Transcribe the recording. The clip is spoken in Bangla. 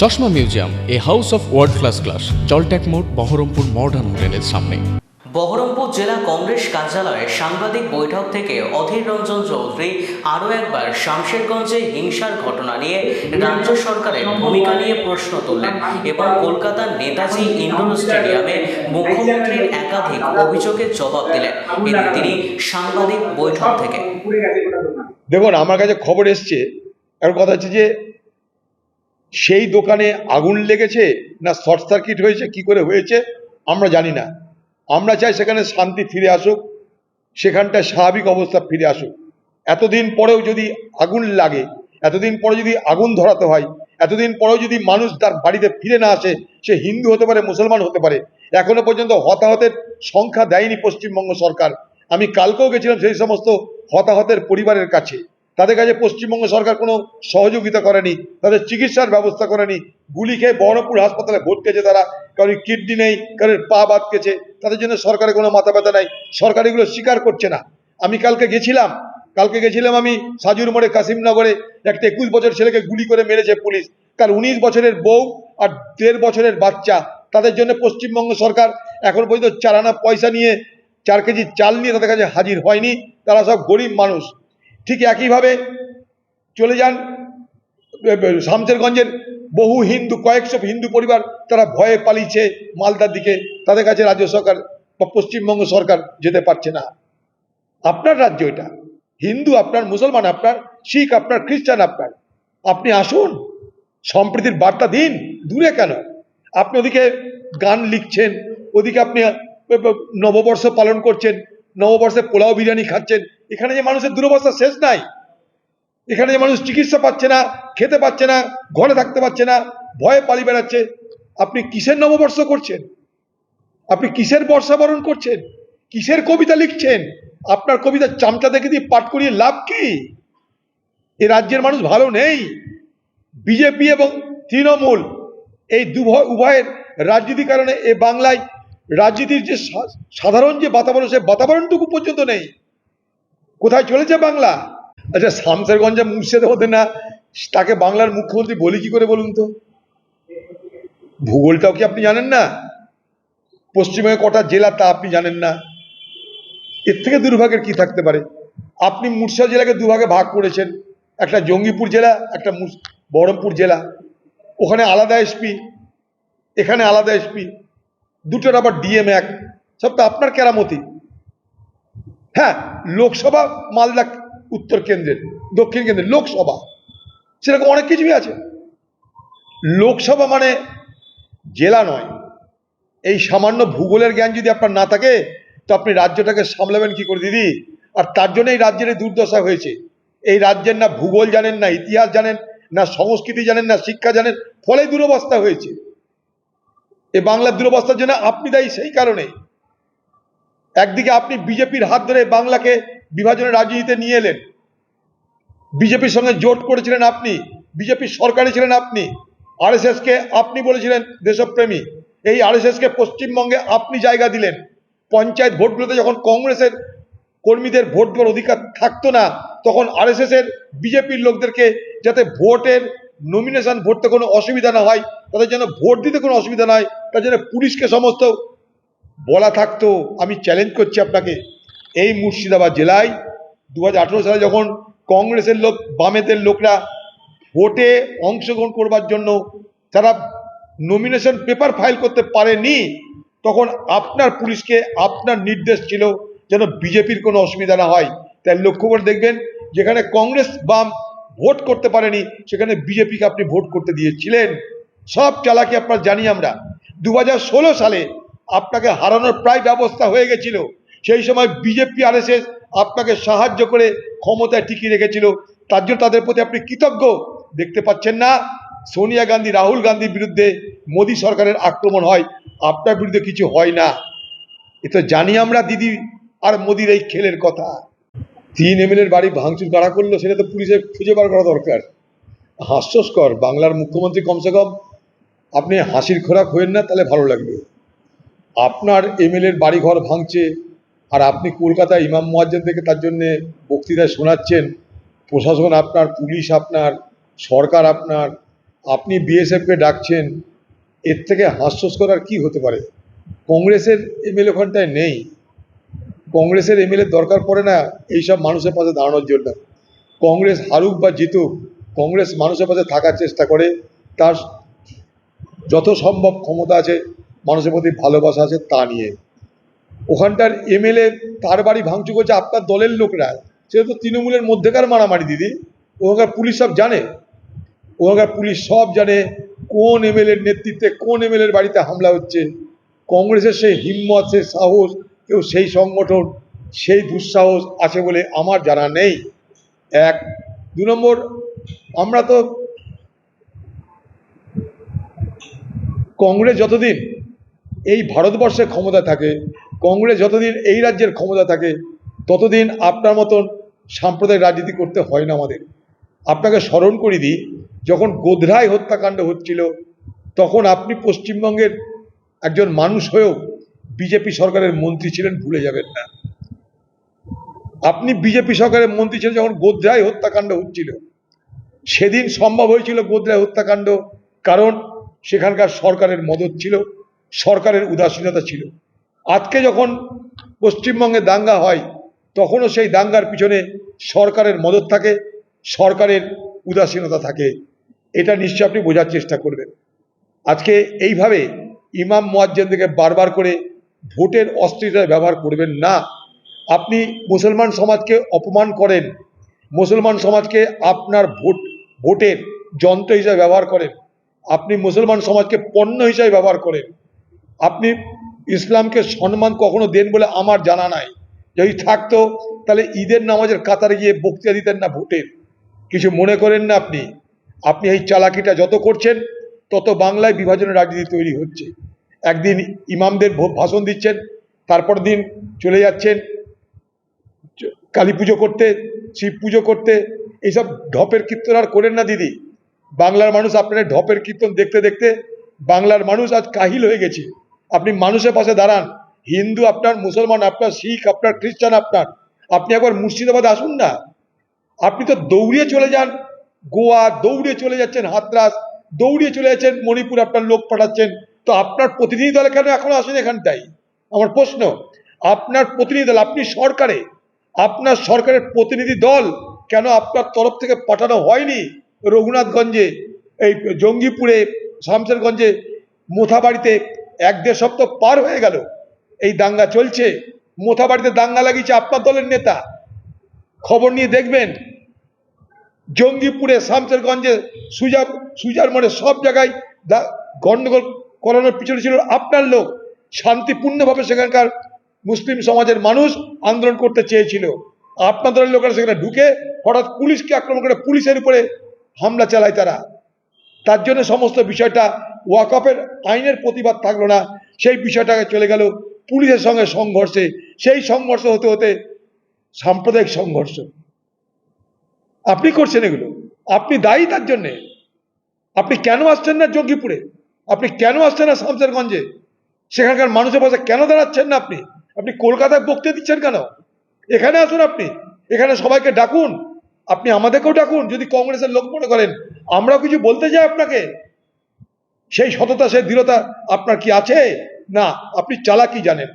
চশমা museum A house of world class class জলট্যাক মোড় বহরমপুর মডার্ন হোটেলের সামনে। বহরমপুর জেলা কংগ্রেস কার্যালয়ে সাংবাদিক বৈঠক থেকে অধীর রঞ্জন চৌধুরী আরও একবার শামশেরগঞ্জে হিংসার ঘটনা নিয়ে রাজ্য সরকারের ভূমিকা নিয়ে প্রশ্ন তুললেন এবং কলকাতার নেতাজি ইন্ডোর স্টেডিয়ামে মুখ্যমন্ত্রীর একাধিক অভিযোগের জবাব দিলেন। এদিন তিনি সাংবাদিক বৈঠক থেকে। দেখুন আমার কাছে খবর এসছে। এখন কথা হচ্ছে যে সেই দোকানে আগুন লেগেছে না শর্ট সার্কিট হয়েছে, কি করে হয়েছে, আমরা জানি না। আমরা চাই সেখানে শান্তি ফিরে আসুক, সেখানটায় স্বাভাবিক অবস্থা ফিরে আসুক। এতদিন পরেও যদি আগুন লাগে, এতদিন পরে যদি আগুন ধরাতে হয়, এতদিন পরেও যদি মানুষ তার বাড়িতে ফিরে না আসে, সে হিন্দু হতে পারে, মুসলমান হতে পারে, এখনও পর্যন্ত হতাহতের সংখ্যা দেয়নি পশ্চিমবঙ্গ সরকার। আমি কালকেও গেছিলাম সেই সমস্ত হতাহতের পরিবারের কাছে। তাদের কাছে পশ্চিমবঙ্গ সরকার কোনো সহযোগিতা করেনি, তাদের চিকিৎসার ব্যবস্থা করেনি। গুলি খেয়ে বহরমপুর হাসপাতালে ভর্তি আছে তারা। কারোর কিডনি নেই, কারোর পা বাদ গেছে তাদের জন্য সরকারের কোনো মাথা ব্যথা নাই। সরকার এগুলো স্বীকার করছে না। আমি কালকে গেছিলাম কালকে গেছিলাম আমি সাজুর মোড়ে, কাসিমনগরে। একটা একুশ বছর ছেলেকে গুলি করে মেরেছে পুলিশ। তার উনিশ বছরের বউ আর দেড় বছরের বাচ্চা। তাদের জন্য পশ্চিমবঙ্গ সরকার এখন পর্যন্ত চার আনা পয়সা নিয়ে, চার কেজি চাল নিয়ে তাদের কাছে হাজির হয়নি। তারা সব গরিব মানুষ। ঠিক একইভাবে চলে যান শামসেরগঞ্জের বহু হিন্দু, কয়েকশো হিন্দু পরিবার তারা ভয়ে পালিয়েছে মালদার দিকে। তাদের কাছে রাজ্য সরকার বা পশ্চিমবঙ্গ সরকার যেতে পারছে না। আপনার রাজ্য এটা। হিন্দু আপনার, মুসলমান আপনার, শিখ আপনার, খ্রিস্টান আপনার। আপনি আসুন, সম্প্রীতির বার্তা দিন, দূরে কেন? আপনি ওদিকে গান লিখছেন, ওদিকে আপনি নববর্ষ পালন করছেন, নববর্ষে পোলাও বিরিয়ানি খাচ্ছেন এখানে যে মানুষের দুরবস্থা শেষ নাই। এখানে যে মানুষ চিকিৎসা পাচ্ছে না, খেতে পাচ্ছে না, ঘরে থাকতে পারছে না, ভয়ে পালি বেড়াচ্ছে, আপনি কিসের নববর্ষ করছেন? আপনি কিসের বর্ষাবরণ করছেন? কিসের কবিতা লিখছেন? আপনার কবিতা চামচা দেখে দিয়ে পাঠ করিয়ে লাভ কি? এ রাজ্যের মানুষ ভালো নেই। বিজেপি এবং তৃণমূল এই দুভয়, উভয়ের রাজনীতির কারণে এ বাংলায় রাজনীতির যে সাধারণ যে বাতাবরণ, সে বাতাবরণটুকু পর্যন্ত নেই। কোথায় চলেছে বাংলা? আচ্ছা শামসেরগঞ্জে মুর্শিদ হতে না, তাকে বাংলার মুখ্যমন্ত্রী বলি কি করে বলুন তো? ভূগোলটাও কি আপনি জানেন না? পশ্চিমবঙ্গে কটা জেলা তা আপনি জানেন না? এর থেকে দুর্ভাগের কি থাকতে পারে? আপনি মুর্শিদা জেলাকে দুভাগে ভাগ করেছেন। একটা জঙ্গিপুর জেলা, একটা বহরমপুর জেলা। ওখানে আলাদা এসপি, এখানে আলাদা এসপি। দুটোর আবার ডিএম এক। সব তো আপনার কেরামতি। হ্যাঁ লোকসভা মালদা উত্তর কেন্দ্রের, দক্ষিণ কেন্দ্রের লোকসভা। সেরকম অনেক কিছুই আছে। লোকসভা মানে জেলা নয়। এই সামান্য ভূগোলের জ্ঞান যদি আপনার না থাকে, তো আপনি রাজ্যটাকে সামলাবেন কি করে দিদি? আর তার জন্য এই রাজ্যের দুর্দশা হয়েছে। এই রাজ্যের না ভূগোল জানেন, না ইতিহাস জানেন, না সংস্কৃতি জানেন, না শিক্ষা জানেন ফলে দুরবস্থা হয়েছে। এই বাংলার দুরবস্থার জন্য আপনি দায়ী সেই কারণে একদিকে আপনি বিজেপির হাত ধরে বাংলাকে বিভাজনের রাজনীতিতে নিয়ে এলেন। বিজেপির সঙ্গে জোট করেছিলেন আপনি বিজেপির সরকারে ছিলেন আপনি, আরএসএসকে আপনি বলেছিলেন দেশপ্রেমী, এই আরএসএসকে পশ্চিমবঙ্গে আপনি জায়গা দিলেন। পঞ্চায়েত ভোটগুলোতে যখন কংগ্রেসের কর্মীদের ভোট দেওয়ার অধিকার থাকতো না, তখন আরএসএস এর বিজেপির লোকদেরকে যাতে ভোটের নমিনেশন ভোটতে কোনো অসুবিধা না হয়, তাদের যেন ভোট দিতে কোনো অসুবিধা না হয় তার জন্য পুলিশকে সমস্ত বলা থাকতো, আমি চ্যালেঞ্জ করছি আপনাকে। এই মুর্শিদাবাদ জেলায় দু হাজার আঠেরো সালে যখন কংগ্রেসের লোক, বামেদের লোকরা ভোটে অংশগ্রহণ করবার জন্য তারা নমিনেশন পেপার ফাইল করতে পারেনি, তখন আপনার পুলিশকে আপনার নির্দেশ ছিল যেন বিজেপির কোনো অসুবিধা না হয়। তাই লক্ষ্য করে দেখবেন, যেখানে কংগ্রেস বাম ভোট করতে পারেনি, সেখানে বিজেপিকে আপনি ভোট করতে দিয়েছিলেন। সব চালাকি আপনার জানি আমরা। দু হাজার ষোলো সালে আপনাকে হারানোর প্রায় ব্যবস্থা হয়ে গেছিল। সেই সময় বিজেপি, আরএসএস আপনাকে সাহায্য করে ক্ষমতায় টিকিয়ে রেখেছিল। তার জন্য তাদের প্রতি আপনি কৃতজ্ঞ। দেখতে পাচ্ছেন না, সোনিয়া গান্ধী, রাহুল গান্ধীর বিরুদ্ধে মোদী সরকারের আক্রমণ হয়। আপনার বিরুদ্ধে কিছু হয় না। এ তো জানি আমরা, দিদি, আর মোদির এই খেলের কথা। তিন এমএলএর বাড়ি ভাঙচুর কারা করল সেটা তো পুলিশের খুঁজে বার করা দরকার। হাস্যস্কর, বাংলার মুখ্যমন্ত্রী কমসে কম, আপনি হাসির খোরাক হয়েন না, তাহলে ভালো লাগবে। আপনার এমএলএর বাড়িঘর ভাঙছে আর আপনি কলকাতায় ইমাম মুয়াজ্জেন থেকে তার জন্যে বক্তৃতা শোনাচ্ছেন, প্রশাসন আপনার, পুলিশ আপনার, সরকার আপনার, আপনি বিএসএফকে ডাকছেন, এর থেকে হাস্যস্কর আর কি হতে পারে? কংগ্রেসের এমএলএ ওখানটায় নেই। কংগ্রেসের এমএলএ দরকার পড়ে না এইসব মানুষের পাশে দাঁড়ানোর জন্য। কংগ্রেস হারুক বা জিতুক, কংগ্রেস মানুষের পাশে থাকার চেষ্টা করে, তার যত সম্ভব ক্ষমতা আছে মানুষের প্রতি ভালোবাসা আছে তা নিয়ে। ওখানটার এমএলএ তার বাড়ি ভাঙচুর করছে, আপনার দলের লোকরা। সেটা তো তৃণমূলের মধ্যেকার মারামারি, দিদি। ওখানকার পুলিশ সব জানে। ওখানকার পুলিশ সব জানে কোন এমএলএর নেতৃত্বে কোন এমএলএর বাড়িতে হামলা হচ্ছে। কংগ্রেসের সেই হিম্মত, সেই সাহস, কেউ সেই সংগঠন, সেই দুঃসাহস আছে বলে আমার জানা নেই। এক, দু নম্বর, আমরা তো কংগ্রেস যতদিন এই ভারতবর্ষে ক্ষমতা থাকে, কংগ্রেস যতদিন এই রাজ্যের ক্ষমতা থাকে, ততদিন আপনার মতন সাম্প্রদায়িক রাজনীতি করতে হয় না আমাদের। আপনাকে স্মরণ করে দিই, যখন গোধরায় হত্যাকাণ্ড হচ্ছিল, তখন আপনি পশ্চিমবঙ্গের একজন মানুষ হয়েও বিজেপি সরকারের মন্ত্রী ছিলেন, ভুলে যাবেন না। আপনি বিজেপি সরকারের মন্ত্রী ছিলেন যখন গোধরায় হত্যাকাণ্ড হচ্ছিল। সেদিন সম্ভব হয়েছিল গোধরায় হত্যাকাণ্ড, কারণ সেখানকার সরকারের মদত ছিল। সরকারের উদাসীনতা ছিল। আজকে যখন পশ্চিমবঙ্গে দাঙ্গা হয়, তখনও সেই দাঙ্গার পিছনে সরকারের মদত থাকে, সরকারের উদাসীনতা থাকে। এটা নিশ্চয় আপনি বোঝার চেষ্টা করবেন। আজকে এইভাবে ইমাম মোয়াজ্জেনদেরকে বারবার করে ভোটের অস্ত্রিতায় ব্যবহার করবেন না। আপনি মুসলমান সমাজকে অপমান করেন, মুসলমান সমাজকে আপনার ভোট, ভোটের যন্ত্র হিসাবে ব্যবহার করেন, আপনি মুসলমান সমাজকে পণ্য হিসাবে ব্যবহার করেন। আপনি ইসলামকে সম্মান কখনো দেন বলে আমার জানা নাই। যদি থাকতো, তাহলে ঈদের নামাজের কাতারে গিয়ে বক্তৃতা দিতেন না ভোটের। কিছু মনে করেন না আপনি। আপনি এই চালাকিটা যত করছেন, তত বাংলায় বিভাজনের রাজনীতি তৈরি হচ্ছে। একদিন ইমামদের ভাষণ দিচ্ছেন তারপর দিন চলে যাচ্ছেন কালী পুজো করতে, শিব পুজো করতে। এইসব ঢপের কীর্তন আর করেন না দিদি। বাংলার মানুষ আপনার ঢপের কীর্তন দেখতে দেখতে বাংলার মানুষ আজ কাহিল হয়ে গেছে। আপনি মানুষের পাশে দাঁড়ান। হিন্দু আপনার, মুসলমান আপনার, শিখ আপনার, খ্রিস্টান আপনার। আপনি একবার মুর্শিদাবাদ আসুন না। আপনি তো দৌড়িয়ে চলে যান। গোয়া দৌড়িয়ে চলে যাচ্ছেন হাতরাস, দৌড়িয়ে চলে যাচ্ছেন মণিপুর আপনার লোক পাঠাচ্ছেন। তো আপনার প্রতিনিধি দল কেন এখনও আসেন এখানটাই আমার প্রশ্ন, আপনার প্রতিনিধি দল, আপনি সরকারে, আপনার সরকারের প্রতিনিধি দল কেন আপনার তরফ থেকে পাঠানো হয়নি রঘুনাথগঞ্জে, এই জঙ্গিপুরে শামসেরগঞ্জে মোথাবাড়িতে এক দেড় সপ্তাহ পার হয়ে গেল। এই দাঙ্গা চলছে। মোথাবাড়িতে দাঙ্গা লাগিয়েছে আপনার দলের নেতা। খবর নিয়ে দেখবেন, জঙ্গিপুরে, শামসেরগঞ্জে, সুজা সুজার মোড়ে সব জায়গায় গণ্ডগোল করানোর পিছনে ছিল আপনার লোক। শান্তিপূর্ণভাবে সেখানকার মুসলিম সমাজের মানুষ আন্দোলন করতে চেয়েছিল। আপনার দলের লোকেরা সেখানে ঢুকে হঠাৎ পুলিশকে আক্রমণ করে পুলিশের উপরে হামলা চালায় তারা। তার জন্য সমস্ত বিষয়টা ওয়াকফের আইনের প্রতিবাদ থাকল না। সেই বিষয়টাকে চলে গেল পুলিশের সঙ্গে সংঘর্ষে। সেই সংঘর্ষ হতে হতে সাম্প্রদায়িক সংঘর্ষ। আপনি করছেন এগুলো। আপনি দায়ী তার জন্যে। আপনি কেন আসছেন না জঙ্গিপুরে? আপনি কেন আসছেন না শামসেরগঞ্জে? সেখানকার মানুষের পাশে কেন দাঁড়াচ্ছেন না আপনি? আপনি কলকাতায় বক্তৃতা দিচ্ছেন কেন? এখানে আসুন আপনি। এখানে সবাইকে ডাকুন। আপনি আমাদেরকেও ডাকুন, যদি কংগ্রেসের লোক মনে করেন। আমরাও কিছু বলতে যাই আপনাকে। সেই সততা, সেই দৃঢ়তা আপনার কি আছে? না, আপনি চালাকি জানেন।